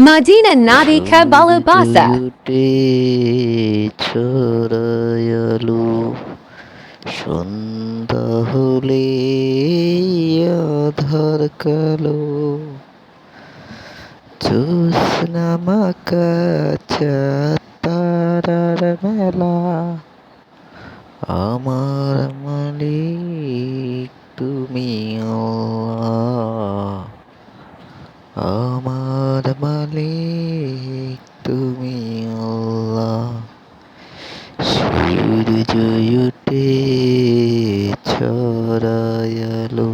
Madina Nadika Balabasa. ছড়ায়ালো সন্ধ্যা হলে আধার কালো তারার মেলা আমার মালিক তুমি আমার মালিক তুমি আল্লাহ সূর্য উঠে ছড়ায়ালো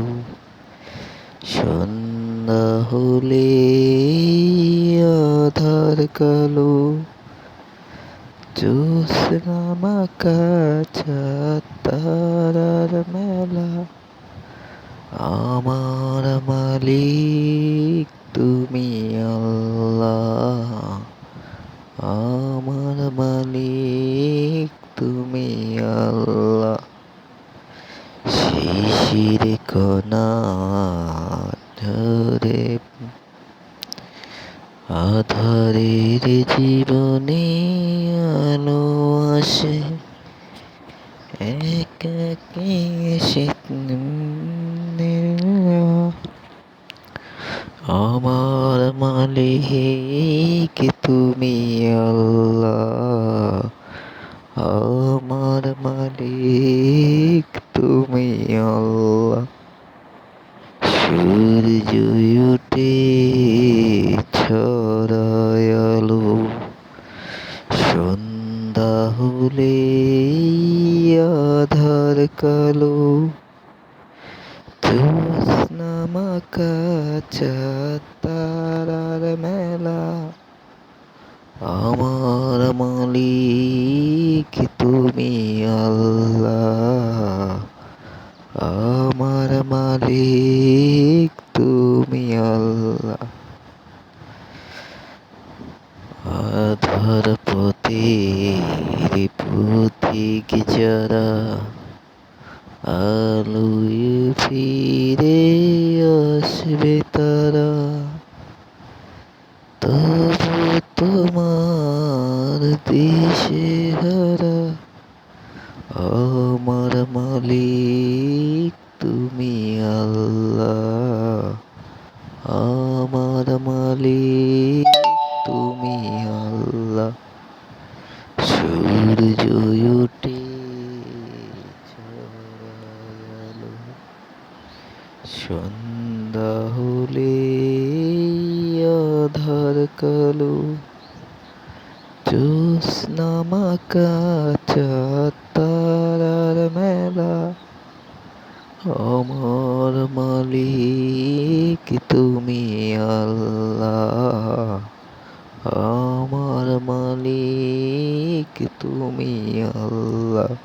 সন্ধ্যা হলে আধার কালো। জ্যোৎস্না মাকা তারার মেলা। আমার মালিক তুমি আল্লাহ আমার মালিক, তুমি আল্লাহ। শিশির কণা ধরে আধারের জীবনে আলো আসে। একাকে সে আমার মালিক, তুমি আল্লাহ। মালিক তুমি আল্লাহ। সূর্য উঠে ছড়ায়ালো। সন্ধ্যা হলে আধার কালো। জ্যোৎস্না মাকা তারার মেলা আমার মালিক তুমি আল্লাহ আমার মালিক তুমি আল্লাহ আধার পথে পথিক যারা আলোয় ফিরে আসবে তারা? তবু তোমার দেশে হারা আমার মালিক তুমি আল্লাহ। সূর্য উঠে ছড়ালো সন্ধ্যা হলে আধার কালো জ্যোৎস্না মাকা মেলা। আমার মালিক তুমি আল্লাহ তুমি আল্লাহ।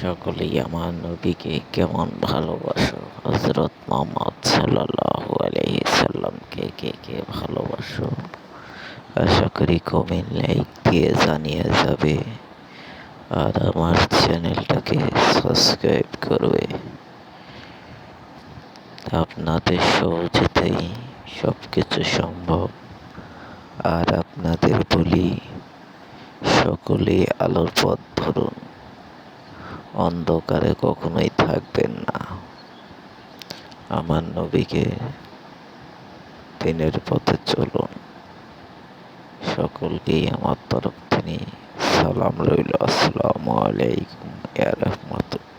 সকলেই আমার নবীকে কেমন ভালোবাসো? হজরত মোহাম্মদ সাল্লাহ আলহি সাল্লামকে কে কে ভালোবাসো? আশা করি কমেন্ট, লাইক দিয়ে জানিয়ে যাবে। আর আমার চ্যানেলটাকে সাবস্ক্রাইব করবে। আপনাদের সহজেতেই সব কিছু সম্ভব। আর আপনাদের বলি, সকলে আলোর পথ ধরুন। অন্ধকারে কখনোই থাকবেন না। আমার নবীকে দিনের পথে চলুন। সকলকেই আমার তরফ থেকে সালাম রইল। আসসালামু আলাইকুম ইয়া রহমতুল্লাহ।